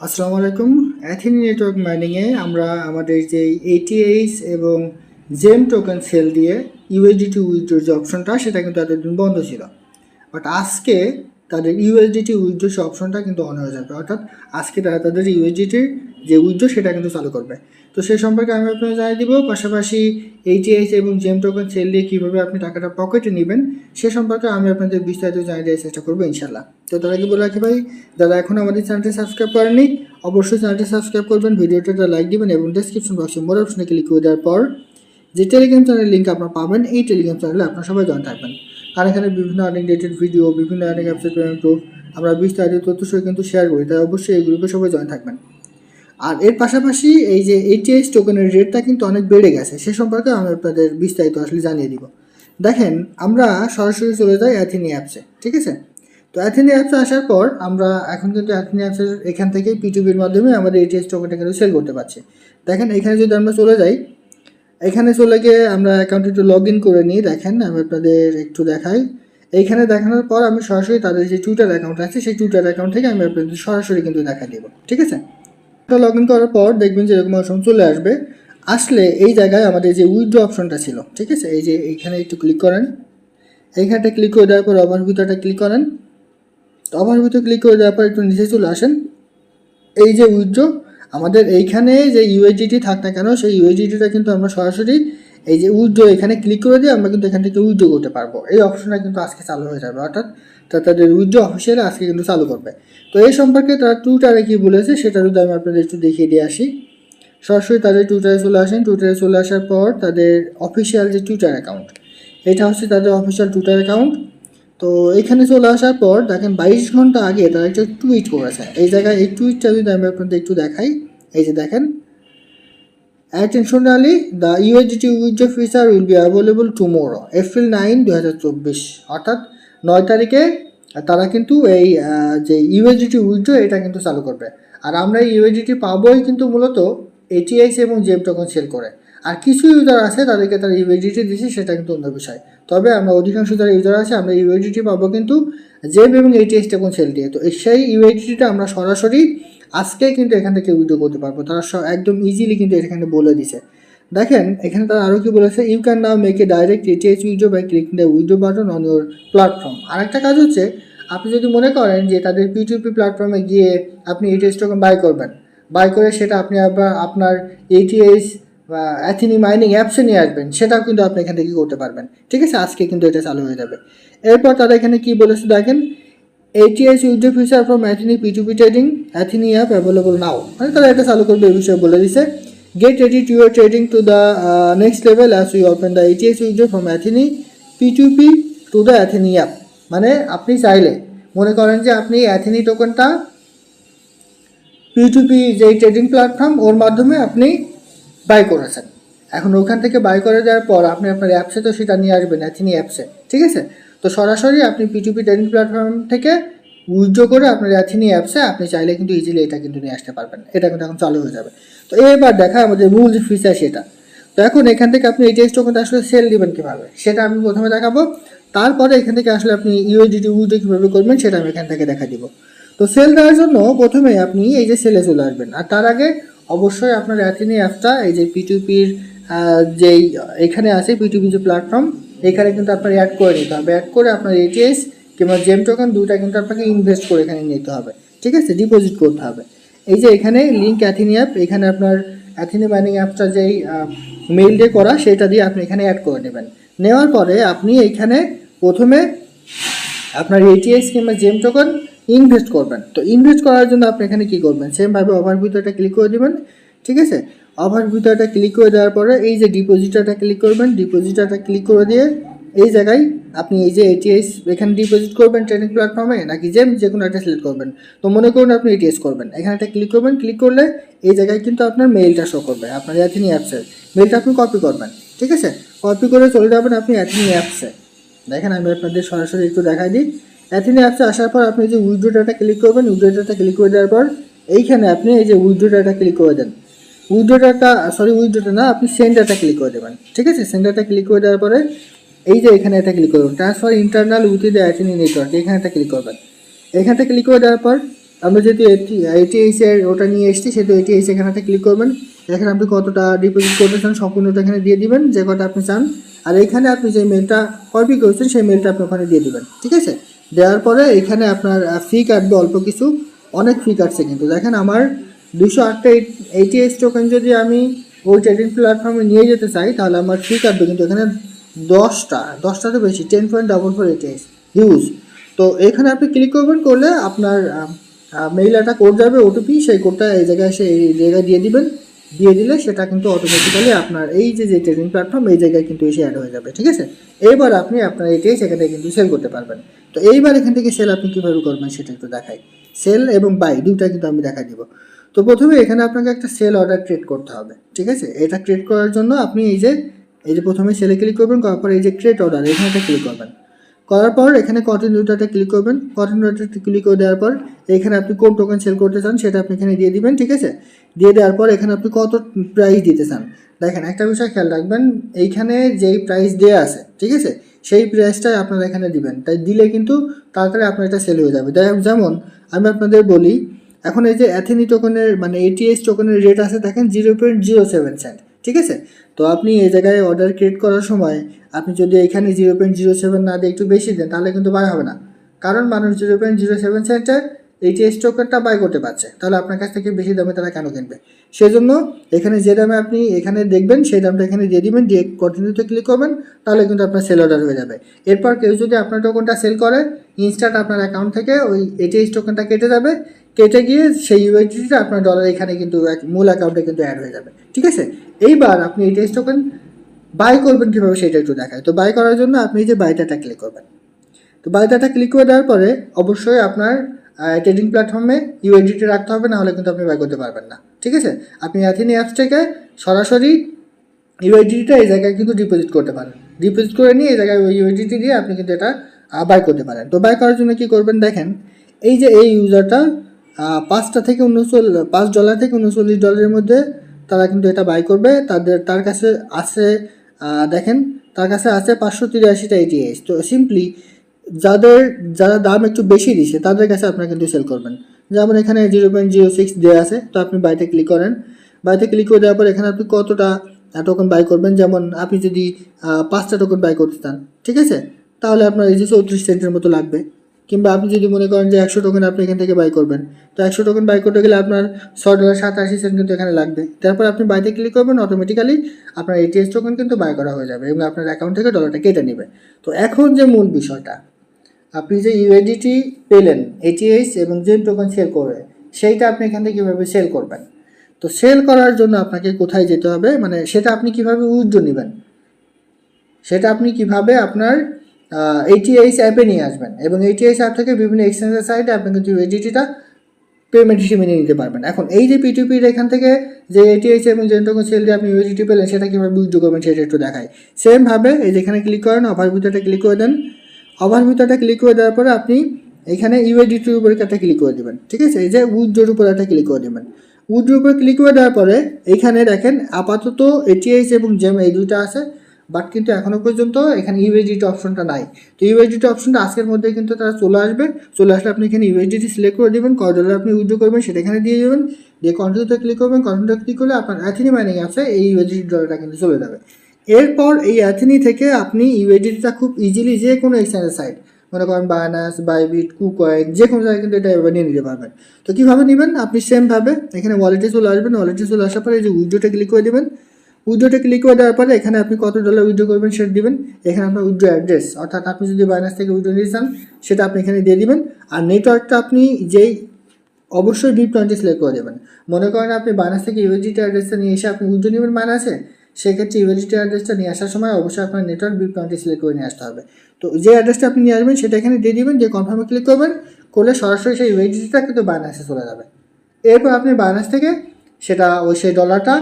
আসসালামু আলাইকুম। অ্যাথিনি নেটওয়ার্ক মাইনিংয়ে আমরা আমাদের যে এটিএইচ এবং জেম টোকেন সেল দিয়ে ইউএসডিটি উইথড্রোর যে অপশনটা সেটা কিন্তু এতদিন বন্ধ ছিল। বাট আজকে তাদের ইউএসডিটি উইথড্রো সে অপশনটা কিন্তু অন হয়ে যাবে। অর্থাৎ আজকে তারা তাদের ইউএসডিটির যে উইথড্রো, সেটা কিন্তু চালু করবে। তো সেই সম্পর্কে আমি আপনাকে জানিয়ে দিব, পাশাপাশি এইচএইচ এবং জেম টোকেন সেল দিয়ে কীভাবে আপনি টাকাটা পকেটে নেবেন, সে সম্পর্কে আমি আপনাদের বিস্তারিত জানিয়ে দেওয়ার চেষ্টা করব ইনশাল্লাহ তো তার আগে বলে রাখি ভাই, যারা এখন আমাদের চ্যানেলটি সাবস্ক্রাইব করেনি অবশ্যই চ্যানেলটি সাবস্ক্রাইব করবেন, ভিডিওটা লাইক দিবেন এবং ডিসক্রিপশন বক্সে মোর অপশনে ক্লিক করে দেওয়ার পর, যে টেলিগ্রাম চ্যানেলের লিঙ্ক আপনারা পাবেন, এই টেলিগ্রাম চ্যানেলে আপনারা সবাই জয়েন থাকবেন। আর এখানে বিভিন্ন আর্নিং ডেটেড ভিডিও বিভিন্ন আর্নিং অ্যাপসের পেমেন্ট প্রুফ আমরা বিস্তারিত তথ্য সহ কিন্তু শেয়ার করি, তাই অবশ্যই এই গ্রুপে সবাই জয়েন থাকবেন। আর এর পাশাপাশি এই যে এইচএস টোকেনের রেটটা কিন্তু অনেক বেড়ে গেছে, সে সম্পর্কে আমি আপনাদের বিস্তারিত আসলে জানিয়ে দিব। দেখেন, আমরা সরাসরি চলে যাই অ্যাথিনি অ্যাপসে ঠিক আছে? তো অ্যাথিনি অ্যাপসে আসার পর আমরা এখন কিন্তু অ্যাথিনি অ্যাপসের এখান থেকেই পিটুবির মাধ্যমে আমাদের এইচএস টোকেনটা কিন্তু সেল করতে পারছি। দেখেন, এখানে যদি আমরা চলে যাই এখানে চলে গিয়ে আমরা অ্যাকাউন্টে একটু লগ ইন করে নিই, দেখেন আমি আপনাদের একটু দেখাই। এইখানে দেখানোর পর আমি সরাসরি তাদের যে টুইটার অ্যাকাউন্ট আছে, সেই টুইটার অ্যাকাউন্ট থেকে আমি আপনাদের সরাসরি কিন্তু দেখা দেব, ঠিক আছে? লগ ইন করার পর দেখবেন যে এরকম অপশন চলে আসবে। আসলে এই জায়গায় আমাদের যে উইথড্র অপশনটা ছিল, ঠিক আছে? এই যে এইখানে একটু ক্লিক করেন। এইখানটা ক্লিক করে দেওয়ার পর অভার ভিতরটা ক্লিক করেন। অভার ভিতর ক্লিক করে দেওয়ার পর একটু নিচে চলে আসেন। এই যে উইথড্র আমাদের এইখানে যে ইউএসডিটি থাক না কেন, সেই ইউএসডিটিটা কিন্তু আমরা সরাসরি এই যে উইথড্র এখানে ক্লিক করে দিয়ে আমরা কিন্তু এখান থেকে উইথড্র করতে পারব। এই অপশনটা কিন্তু আজকে চালু হয়ে যাবে, অর্থাৎ তাদের উইথড্র অফিসিয়ালি আজকে কিন্তু চালু করবে। তো এই সম্পর্কে তারা টুইটারে কী বলেছে, সেটা যদি আমি আপনাদের একটু দেখিয়ে দিয়ে আসি। সরাসরি তাদের টুইটারে চলে আসেন টুইটারে চলে আসার পর তাদের অফিসিয়াল যে টুইটার অ্যাকাউন্ট এটা হচ্ছে তাদের অফিসিয়াল টুইটার অ্যাকাউন্ট তো এখানে চলে আসার পর দেখেন বাইশ ঘণ্টা আগে তারা একটা টুইট করেছে। এই জায়গায় এই টুইটটা যদি আমি আপনাদের একটু দেখাই, এই যে দেখেন USDT with feature will be available tomorrow April nine দু হাজার চব্বিশ। অর্থাৎ নয় তারিখে তারা কিন্তু এই যে ইউএসডিটি উইথড্র এটা কিন্তু চালু করবে। আর আমরা ইউএসডিটি পাবোই কিন্তু মূলত এটিএস এবং জেম টোকন সেল করে। আর কিছু ইউজার আছে তাদেরকে তারা ইউএডিটি দিচ্ছে সেটা কিন্তু অন্য বিষয়। তবে আমরা অধিকাংশ যারা ইউজার আছে, আমরা ইউএসডিটি পাবো কিন্তু জেম এবং এটিএস টোকন সেল দিয়ে। তো সেই ইউএসডিটিটা আমরা সরাসরি আজকে কিন্তু এখান থেকে উইথড্র করতে পারব। তারা সব একদম ইজিলি কিন্তু এখানে বলে দিছে। দেখেন, এখানে তারা আরও কি বলেছে? You can now make a direct ATS withdraw by click the withdraw button on your platform আরেকটা কাজ হচ্ছে, আপনি যদি মনে করেন যে তাদের পিটিপি প্ল্যাটফর্মে গিয়ে আপনি এটিএস টোকেন বাই করবেন। বাই করে সেটা আপনি আবার আপনার এটিএস অ্যাথিনি মাইনিং অ্যাপসে নিয়ে আসবেন, সেটাও কিন্তু আপনি এখান থেকে করতে পারবেন। ঠিক আছে? আজকে কিন্তু এটা চালু হয়ে যাবে। এরপর তারা এখানে কি বলেছে দেখেন? ATS withdraw feature from Athene পিটুপি trading Athene app available now মানে তারা এটা চালু করবে, এই বিষয়ে বলে দিছে। Get ready to your trading to the next level as you open the ATS withdraw from Athene পিটুপি to the Athene app মানে আপনি চাইলে, মনে করেন যে আপনি অ্যাথিনি টোকেনটা পিটুপি যে ট্রেডিং প্ল্যাটফর্ম ওর মাধ্যমে আপনি বাই করেছেন। এখন ওখান থেকে বাই করে দেওয়ার পর আপনি আপনার অ্যাপসে তো সেটা নিয়ে আসবেন, অ্যাথিনি অ্যাপসে, ঠিক আছে? তো সরাসরি আপনি পিটুপি ট্রেডিং প্ল্যাটফর্ম থেকে উইথড্র করে আপনার অ্যাথিনি অ্যাপসে আপনি চাইলে কিন্তু ইজিলি এটা কিন্তু নিয়ে আসতে পারবেন। এটা কিন্তু এখন চালু হয়ে যাবে। তো এবার দেখা আমাদের মূল যে ফিচার সেটা। তো এখন এখান থেকে আপনি এই এটিএস টোকেনটা আসলে সেল দিবেন কীভাবে? সেটা আমি প্রথমে দেখাবো। তারপরে এখান থেকে আসলে আপনি ইউএসডিটি উইথড্র কীভাবে করবেন সেটা আমি এখান থেকে দেখা দিব। তো সেল দেওয়ার জন্য প্রথমে আপনি এই যে সেলে চলে আসবেন। আর তার আগে অবশ্যই আপনার অ্যাথিনি অ্যাপটা, এই যে পিটুপির যেই, এখানে আছে পিটুপি যে প্ল্যাটফর্ম এখানে কিন্তু আপনার অ্যাড করে নিতে হবে। অ্যাড করে আপনার এটিএস কিংবা জেম টোকেন দুটা কিন্তু আপনাকে ইনভেস্ট করে এখানে নিতে হবে। ঠিক আছে? ডিপোজিট করতে হবে। এই যে এখানে লিঙ্ক অ্যাথিনি অ্যাপ এখানে আপনার অ্যাথিনি মাইনিং অ্যাপটা যেই মেইল দিয়ে করা, সেটা দিয়ে আপনি এখানে অ্যাড করে নেবেন। নেওয়ার পরে আপনি এইখানে প্রথমে আপনার এটিএস কিংবা জেম টোকন ইনভেস্ট করবেন। তো ইনভেস্ট করার জন্য আপনি এখানে কী করবেন? সেমভাবে ওভার ভিতরটা ক্লিক করে দেবেন, ঠিক আছে? ওভার ভিতরটা ক্লিক করে দেওয়ার পরে এই যে ডিপোজিটারটা ক্লিক করবেন ডিপোজিটারটা ক্লিক করে দিয়ে এই জায়গায় আপনি এই যে এটিএস এখানে ডিপোজিট করবেন ট্রেনিং প্ল্যাটফর্মে নাকি জেম যে কোনো একটা সিলেক্ট করবেন। তো মনে করুন আপনি এটিএস করবেন। এখানে একটা ক্লিক করবেন ক্লিক করলে এই জায়গায় কিন্তু আপনার মেইলটা শো করবে, আপনার অ্যাথিনি অ্যাপসের মেইলটা আপনি কপি করবেন, ঠিক আছে? কপি করে চলে যাবেন আপনি অ্যাথিনি অ্যাপসে দেখেন, আমি আপনাদের সরাসরি একটু দেখাই দিই। অ্যাথিনি অ্যাপসে আসার পর আপনি যে উইথড্র ডাটা ক্লিক করবেন উইথড্র ডাটা ক্লিক করে দেওয়ার পর এইখানে আপনি এই যে উইথড্র ডাটা ক্লিক করে দেন। উইথড্র ডাটা সরি উইথড্রটা না, আপনি সেন্ড ডাটা ক্লিক করে দেবেন। ঠিক আছে? সেন্ড ডাটা ক্লিক করে দেওয়ার পরে এই যে এখানে এটা ক্লিক করবেন। Transfer internal with the Athene network এখানে একটা ক্লিক করবেন। এখানটা ক্লিক করে দেওয়ার পর আমরা যেহেতু এটিএইচ এর ওটা নিয়ে এসেছি, সেহেতু এটিএইচ এখানে একটা ক্লিক করবেন। এখানে আপনি কতটা ডিপোজিট করতে চান, সম্পূর্ণটা এখানে দিয়ে দিবেন। যে কটা আপনি চান আর এইখানে আপনি যে মেলটা কপি করেছেন, সেই মেলটা আপনি ওখানে দিয়ে দিবেন, ঠিক আছে? দেওয়ার পরে এখানে আপনার ফি কাটবে অল্প কিছু, অনেক ফি কাটছে কিন্তু। দেখেন আমার দুশো আটটা এইটিএস টোকেন যদি আমি ওই ট্রেডিং প্ল্যাটফর্মে নিয়ে যেতে চাই, তাহলে আমার ফি কাটবে কিন্তু এখানে দশটা দশটা তো বেশি ten point double four ATS huge তো এখানে আপনি ক্লিক করবেন, করলে আপনার মেইল একটা কোড যাবে ওটিপি সেই কোডটা এই জায়গায় এসে, এই জায়গায় দিয়ে দিবেন। দিয়ে দিলে সেটা কিন্তু অটোমেটিক্যালি আপনার এই যে যে ট্রেডিং প্ল্যাটফর্ম এই জায়গায় কিন্তু এসে অ্যাড হয়ে যাবে, ঠিক আছে? এইবার আপনি আপনার এটাই সেখানে কিন্তু সেল করতে পারবেন। তো এইবার এখান থেকে সেল আপনি কীভাবে করবেন সেটা একটু দেখাই। সেল এবং বাই দুটা কিন্তু আমি দেখা দিব। তো প্রথমে এখানে আপনাকে একটা সেল অর্ডার ক্রিয়েট করতে হবে, ঠিক আছে? এটা ক্রিয়েট করার জন্য আপনি এই যে এই যে প্রথমে সেলে ক্লিক করবেন, করার পর এই যে ক্রিয়েট অর্ডার এখানে ক্লিক করবেন। করার পর এখানে কন্টিনিউটাতে ক্লিক করবেন। কন্টিনিউটাতে ক্লিক করে দেওয়ার পর এখানে আপনি কোন টোকেন সেল করতে চান সেটা আপনি এখানে দিয়ে দিবেন, ঠিক আছে? দিয়ে দেওয়ার পর এখানে আপনি কত প্রাইস দিতে চান। দেখেন, একটা বিষয় খেয়াল রাখবেন, এইখানে যেই প্রাইস দেওয়া আছে, ঠিক আছে? সেই প্রাইসটাই আপনারা এখানে দিবেন। তাই দিলে কিন্তু তাড়াতাড়ি আপনার এটা সেল হয়ে যাবে। যেমন আমি আপনাদের বলি, এখন এই যে অ্যাথেনি টোকেনের মানে এটিএস টোকেনের রেট আছে, দেখেন zero point zero seven cent ঠিক আছে? তো আপনি এই জায়গায় অর্ডার ক্রিয়েট করার সময় আপনি যদি এখানে জিরো পয়েন্ট জিরো সেভেন না দিয়ে একটু বেশি দেন, তাহলে কিন্তু বাই হবে না। কারণ মানুষ জিরো পয়েন্ট জিরো সেভেন সেন্টের এইটিএস টোকেনটা বাই করতে পারছে, তাহলে আপনার কাছ থেকে বেশি দামে তারা কেন কিনবে? সেজন্য এখানে যে দামে আপনি এখানে দেখবেন, সেই দামটা এখানে দিয়ে দিবেন, দিয়ে কন্টিনিউতে ক্লিক করবেন, তাহলে কিন্তু আপনার সেল অর্ডার হয়ে যাবে। এরপর কেউ যদি আপনার টোকনটা সেল করে ইনস্ট্যান্ট আপনার অ্যাকাউন্ট থেকে ওই এটিএস টোকেনটা কেটে যাবে কেটে গিয়ে সেই ইউএসডিটা আপনার ডলার এখানে কিন্তু মূল অ্যাকাউন্টে কিন্তু অ্যাড হয়ে যাবে। ঠিক আছে? এইবার আপনি এই টেস্ট টোকেন বাই করবেন কীভাবে সেটা একটু দেখায় তো বাই করার জন্য আপনি যে বাইটাটা ক্লিক করবেন। তো বাইটাটা ক্লিক করে দেওয়ার পরে অবশ্যই আপনার ট্রেডিং প্ল্যাটফর্মে ইউএডিটি রাখতে হবে, নাহলে কিন্তু আপনি বাই করতে পারবেন না। ঠিক আছে? আপনি অ্যাথিনি অ্যাপস থেকে সরাসরি ইউএডিটিটা এই জায়গায় কিন্তু ডিপোজিট করতে পারেন। ডিপোজিট করে নিয়ে এই জায়গায় ওই ইউএডিটি দিয়ে আপনি কিন্তু এটা বাই করতে পারেন। তো বাই করার জন্য কী করবেন দেখেন, এই যে এই ইউজারটা পাঁচটা থেকে উনচল্লিশ, পাঁচ ডলার থেকে উনচল্লিশ ডলারের মধ্যে তারা কিন্তু এটা বাই করবে। তাদের, তার কাছে আছে দেখেন, তার কাছে আছে পাঁচশো তিরাশিটা এটিএস তো সিম্পলি যাদের, যারা দাম একটু বেশি দিছে তাদের কাছে আপনারা কিন্তু সেল করবেন। যেমন এখানে জিরো পয়েন্ট জিরো সিক্স দেওয়া আছে, তো আপনি বাইতে ক্লিক করেন। বাইতে ক্লিক করে দেওয়ার পর এখানে আপনি কতটা টোকেন বাই করবেন? যেমন আপনি যদি পাঁচটা টোকেন বাই করতে চান, ঠিক আছে? তাহলে আপনার এই যে চৌত্রিশ সেন্টের মতো লাগবে। কিংবা আপনি যদি মনে করেন যে একশো টোকেন আপনি এখান থেকে বাই করবেন, তো একশো টোকেন বাই করতে গেলে আপনার ছয় ডলার সাতাশি সেন্ট কিন্তু এখানে লাগবে। তারপর আপনি বাইতে ক্লিক করবেন অটোমেটিক্যালি আপনার এটিএস টোকেন কিন্তু বাই করা হয়ে যাবে এবং আপনার অ্যাকাউন্ট থেকে ডলারটা কেটে নেবে। তো এখন যে মূল বিষয়টা, আপনি যে ইউএডিটি পেলেন এটিএইচ এবং জেম টোকেন সেল করবে সেইটা আপনি এখান থেকে কীভাবে সেল করবেন? তো সেল করার জন্য আপনাকে কোথায় যেতে হবে? মানে সেটা আপনি কীভাবে উইথড্র নেবেন? সেটা আপনি কীভাবে আপনার এইটিএইচ অ্যাপে নিয়ে আসবেন এবং এইটিএইচ অ্যাপ থেকে বিভিন্ন এক্সচেঞ্জের সাইডে আপনি কিন্তু ইউএডিটিটা পেমেন্ট হিসেবে নিয়ে নিতে পারবেন। এখন এই যে পিটিপির এখান থেকে যে এটিএইচ এবং জেন টোকেন সেল দিয়ে আপনি ইউএডিটি পেলেন, সেটা কীভাবে উইথড্র করবেন সেটা একটু দেখায় সেমভাবে এই যেখানে ক্লিক করেন অফার ভিতরটা ক্লিক করে দেন। অফার ভিতরটা ক্লিক করে দেওয়ার পরে আপনি এখানে ইউএডিটির উপরে একটা ক্লিক করে দেবেন, ঠিক আছে? এই যে উইথড্রোর উপরে একটা ক্লিক করে দেবেন। উইথড্রোর উপরে ক্লিক করে দেওয়ার পরে এইখানে দেখেন আপাতত এটিএইচ এবং জেম এই দুইটা আছে। বাট কিন্তু এখনও পর্যন্ত এখানে ইউএসডিটি অপশনটা নাই। তো ইউএসডিটি অপশনটা আজকের মধ্যে কিন্তু তারা চলে আসবে। চলে আসলে আপনি এখানে ইউএসডিটি সিলেক্ট করে দেবেন, কয় ডলার আপনি উইথড্র করবেন সেটা এখানে দিয়ে দেবেন। দিয়ে কন্টিনিউতে ক্লিক করবেন কন্টিনিউতে ক্লিক করলে আপনার অ্যাথিনি মাইনিং আছে, এই ইউএসডিটি ডলারটা কিন্তু চলে যাবে। এরপর এই অ্যাথিনি থেকে আপনি ইউএসডিটিটা খুব ইজিলি যে কোনো এক্সচেঞ্জের সাইট মনে করেন বায়ানাস বাইবিট কুকয়েন যে কোনো জায়গায় কিন্তু এটা এবার নিয়ে নিতে পারবেন। তো কীভাবে নেবেন? আপনি সেমভাবে এখানে ওয়ালেটে চলে আসবেন ওয়ালেটে চলে আসার পরে এই যে উইড্রোটা ক্লিক করে দেবেন। উইড্রোটা ক্লিক করে দেওয়ার পরে এখানে আপনি কত ডলার উইড্রো করবেন সেটা দিবেন। এখানে আপনার উইড্রো অ্যাড্রেস অর্থাৎ আপনি যদি বাইনাস থেকে উইড্রো নিয়ে চান, সেটা আপনি এখানে দিয়ে দিবেন। আর নেটওয়ার্কটা আপনি যেই অবশ্যই বি টোয়েন্টি সিলেক্ট করে দেবেন। মনে করেন আপনি বাইনাস থেকে ইউএসডিটি অ্যাড্রেসটা নিয়ে এসে আপনি উইড্রো নেবেন মাইনাসে সেক্ষেত্রে ইউএসডিটি অ্যাড্রেসটা নিয়ে আসার সময় অবশ্যই আপনার নেটওয়ার্ক বি টোয়েন্টি সিলেক্ট করে নিয়ে আসতে হবে। তো যে অ্যাড্রেসটা আপনি নিয়ে আসবেন, সেটা এখানে দিয়ে দিবেন যে কনফার্মে ক্লিক করবেন, করলে সরাসরি সেই ইউএসডিটা কিন্তু বাইনাসে চলে যাবে। এরপর আপনি বাইনাস থেকে সেটা, ওই সেই ডলারটা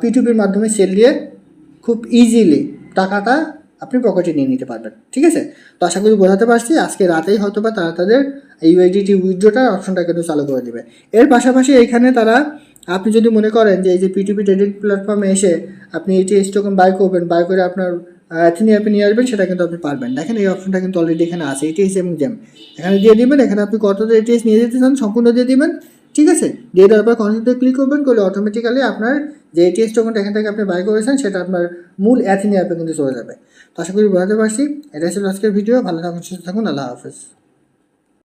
পিটুপির মাধ্যমে সেল দিয়ে খুব ইজিলি টাকাটা আপনি পকেটে নিয়ে নিতে পারবেন। ঠিক আছে? তো আশা করি বোঝাতে পারছি। আজকে রাতেই হয়তো বা তারা তাদের ইউআইডিটি উইথড্রোটার অপশনটা কিন্তু চালু করে দেবে। এর পাশাপাশি এখানে তারা, আপনি যদি মনে করেন যে এই যে পিটিপি ট্রেডিং প্ল্যাটফর্মে এসে আপনি এটি টোকেন বাই করবেন বাই করে আপনার অ্যাথিনি অ্যাপে নিয়ে আসবেন, সেটা কিন্তু আপনি পারবেন। দেখেন এই অপশনটা কিন্তু অলরেডি এখানে আছে। এটিএস এবং জেম এখানে দিয়ে দিবেন, এখানে আপনি কত এটিএস নিয়ে যেতে চান, সম্পূর্ণ দিয়ে দিবেন। ঠিক আছে? দিয়ে দেওয়ার পর কন্টিনিউতে ক্লিক করবেন, করলে অটোমেটিক্যালি আপনার যে এটিএস টোকেনটা এখান থেকে আপনি বাই করেছেন, সেটা আপনার মূল অ্যাথিনি অ্যাপে কিন্তু চলে যাবে। তো আশা করি বোঝাতে পারছি। এটাই ছিল আজকের ভিডিও ভালো থাকুন, সুস্থ থাকুন। আল্লাহ হাফেজ।